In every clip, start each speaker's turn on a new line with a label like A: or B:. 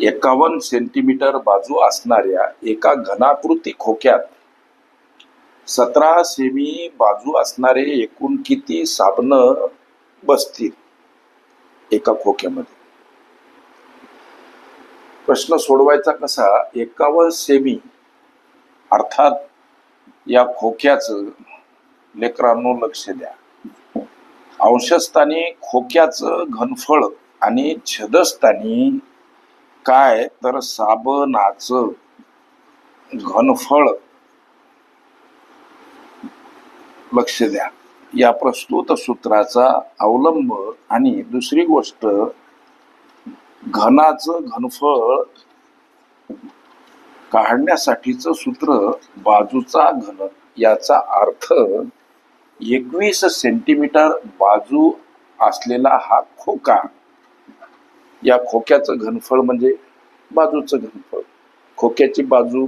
A: एकावन्न सेंटीमीटर बाजू असणाऱ्या एका घनाकृती खोक्यात सतरा सेमी बाजू असणारे एकूण किती साबण बसतील एका खोक्यामध्ये? प्रश्न सोडवायचा कसा? एकावन्न सेमी अर्थात या खोक्याचं लेकरांनो लक्ष द्या. अंशस्थानी खोक्याचं घनफळ आणि छदस्थानी काय तर साबणाचं घनफळ. लक्ष द्या. या प्रस्तुत सूत्राचा अवलंब आणि दुसरी गोष्ट घनाचं घनफळ काढण्यासाठीचं सूत्र बाजूचा घन. याचा अर्थ एकवीस सेंटीमीटर बाजू असलेला हा खोका. या खोक्याचं घनफळ म्हणजे बाजूचं घनफळ. खोक्याची बाजू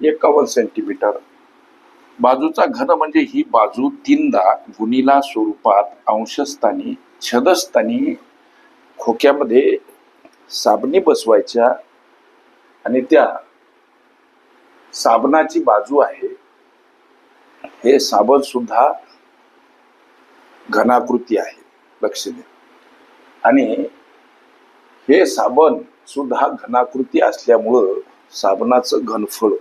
A: एकावन्न सेंटीमीटर बाजूचा घन म्हणजे ही बाजू तीनदा गुणिला स्वरूपात अंशस्थानी छदस्थानी खोक्यामध्ये साबणी बसवायच्या आणि त्या साबणाची बाजू आहे. हे साबण सुद्धा घनाकृती आहे लक्ष द्या आणि हे साबण सुद्धा घनाकृती असल्यामुळं साबणाचं घनफळ.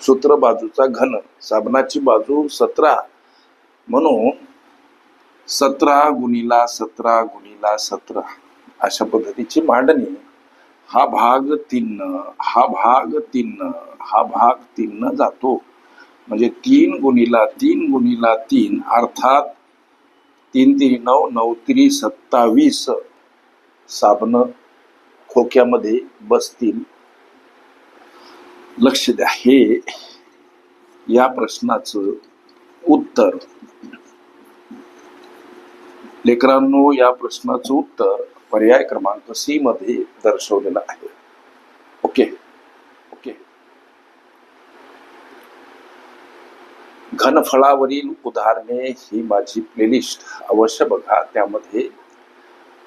A: सूत्र बाजूचा घन साबणाची बाजू सतरा. म्हणून सतरा गुणिला सतरा गुणिला सतरा अशा पद्धतीची मांडणी. हा भाग तीन हा भाग तीन हा भाग तीन जातो. म्हणजे तीन गुणिला तीन गुणिला तीन अर्थात तीन तीन नऊ नऊ त्री सत्तावीस. साबण खोक्यामध्ये बसतील. लक्ष द्या. हे या प्रश्नाचं उत्तर. लेकरांनो या प्रश्नाचं उत्तर पर्याय क्रमांक सी मध्ये दर्शवलेलं आहे. ओके? ओके? घनफळावरील उदाहरणे ही माझी प्लेलिस्ट अवश्य बघा. त्यामध्ये